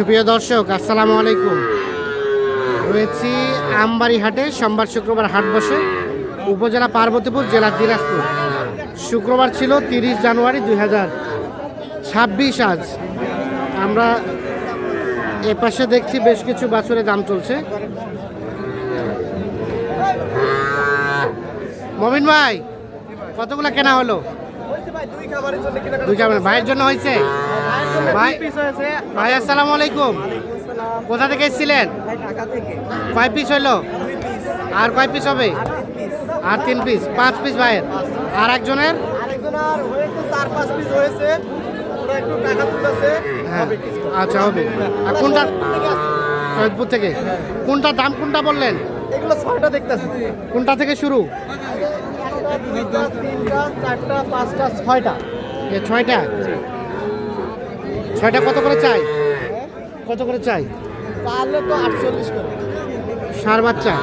সুপ্রিয় দর্শক আসসালামু আলাইকুম। রয়েছি আমবাড়ি হাটে সোমবার শুক্রবার হাট বসে উপজেলা পার্বতীপুর জেলা দিনাজপুর। শুক্রবার ছিল তিরিশ জানুয়ারি দুই হাজার ছাব্বিশ আজ। আমরা এ পাশে দেখছি বেশ কিছু বাছুরের দাম চলছে। মমিন ভাই কতগুলো কেনা হলো? দুই খাবার ভাইয়ের জন্য হয়েছে? ভাই ভাই আসসালামু আলাইকুম। কোথা থেকে এসেছিলেন? কয় পিস হইল? আর কয় পিস হবে? আর তিন পিস পাঁচ পিস ভাইয়ের। আর একজনের? হ্যাঁ। আচ্ছা হবে। আর কোনটা সৈয়দপুর থেকে কোনটা দাম কোনটা বললেন? এগুলো ছয়টা দেখতেছি। কোনটা থেকে শুরু? তিনটা চারটা পাঁচটা ছয়টা। ছয়টা? ছয়টা কত করে চাই? কত করে চাই? তাহলে তো আটচল্লিশ করে। সার বাচ্চা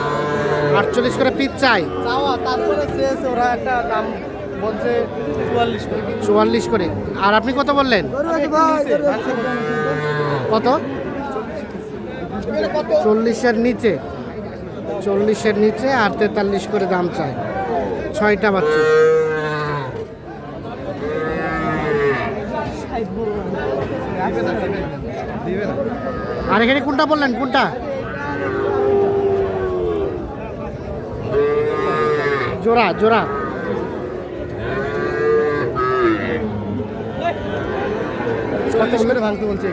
আটচল্লিশ করে পিস চাই। চাওয়া তারপরে শেষ ওরা একটা দাম বলছে চুয়াল্লিশ করে চুয়াল্লিশ করে। আর আপনি কত বললেন? কত? চল্লিশের নিচে। চল্লিশের নিচে আর তেতাল্লিশ করে দাম চাই। ছয়টা বাচ্চা। আর এখানে কোনটা বললেন? কোনটা? জোড়া জোড়া। কত করে ভাঙতে বলছে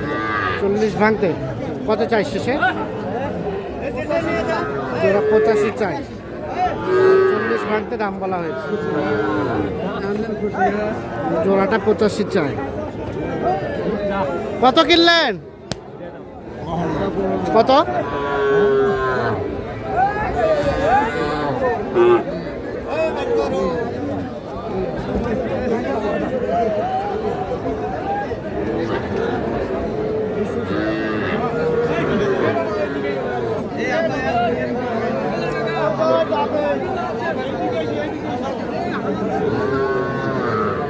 চল্লিশ ভাঙতে। কত চাই শেষে? জোড়া পঁচাশি চাই। চল্লিশ ভাঙতে দাম বলা হয়েছে। জোড়াটা পঁচাশি চাই। কত কিনলেন? কত?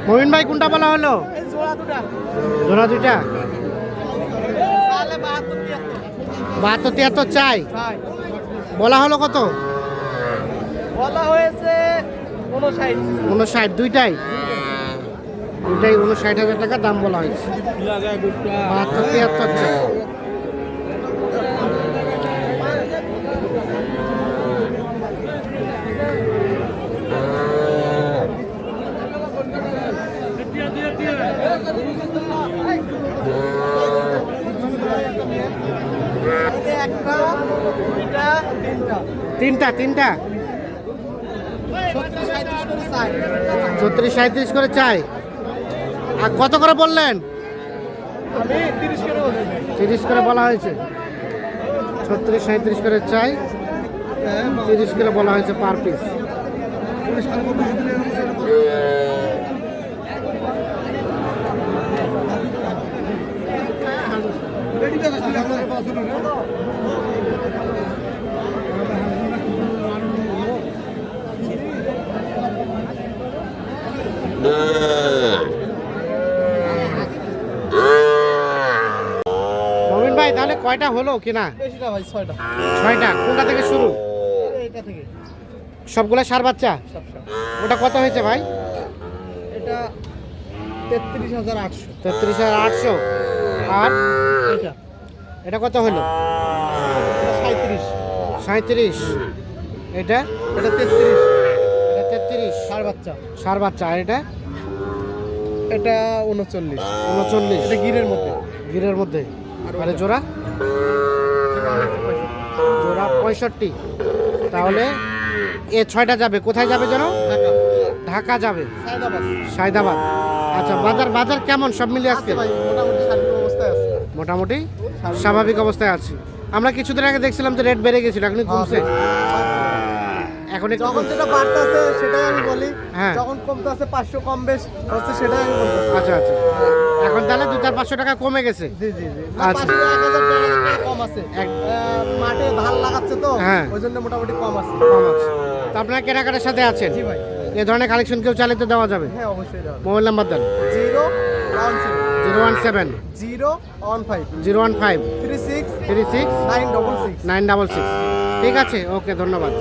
মমিন ভাই কোনটা বলা হলো? জোড়া দুইটা? বাহাত্তর তিয়াত্তর। চাই। বলা হলো কত? বলা হয়েছে উনষাট দুইটাই? দুইটাই উনষাট হাজার টাকা দাম বলা হয়েছে। বাহাত্তর তিয়াত্তর চাই। তিনটা। তিনটা ছত্রিশ সাঁত্রিশ করে চাই। আর কত করে বললেন? তিরিশ করে তিরিশ করে বলা হয়েছে। ছত্রিশ সাঁত্রিশ করে চাই। তিরিশ করে বলা হয়েছে পার পিস। ভাই তাহলে কয়টা হলো কিনা ভাই ছয়টা। ছয়টা। কোনটা থেকে শুরু? এইটা থেকে। সবগুলা সার বাচ্চা? ওটা কত হয়েছে ভাই? এটা তেত্রিশ হাজার আটশো। তেত্রিশ হাজার আটশো। আর? এটা এটা কত হলো? সাঁত্রিশ সাঁত্রিশ এটা? এটা তেত্রিশ। এটা তেত্রিশ। সার বাচ্চা। সার বাচ্চা। আর এটা? এটা উনচল্লিশ। উনচল্লিশ। এটা গিরের মধ্যে। গিরের মধ্যে। আরে জোড়া? জোড়া পঁয়ষট্টি। তাহলে এ ছয়টা যাবে। কোথায় যাবে যেন ঢাকা। যাবে। সায়দাবাদ। সায়দাবাদ। আচ্ছা বাজার বাজার কেমন? সব মিলিয়ে আজকে? মোটামুটি স্বাভাবিক অবস্থায় আছে। আমরা কিছুদিন আগে দেখছিলাম যে রেট বেড়ে গেছিল এখন কমছে। এখন যখন যেটা বাড়তেছে সেটাই আমি বলি। হ্যাঁ। যখন কমতে আছে পাঁচশো কম বেশ হচ্ছে সেটাই আমি বলতেছি। আচ্ছা আচ্ছা। এখন তাহলে দু চার পাঁচশো টাকা কমে গেছে। জি জি জি। আচ্ছা। কম আছে। মাঠে ধান লাগাচ্ছে তো হ্যাঁ। ওই জন্য মোটামুটি কম আছে। কম আছে। তো আপনারা কেনাকাটার সাথে আছেন? জি ভাই। এ ধরনের কালেকশন কেউ চালিয়ে দেওয়া যাবে। হ্যাঁ অবশ্যই দেওয়া মোবাইল নাম্বার দেন। Zero one zero one seven. Zero one five. Zero one five. Three six. Three six. Nine double six. Nine double six. ঠিক আছে ওকে ধন্যবাদ।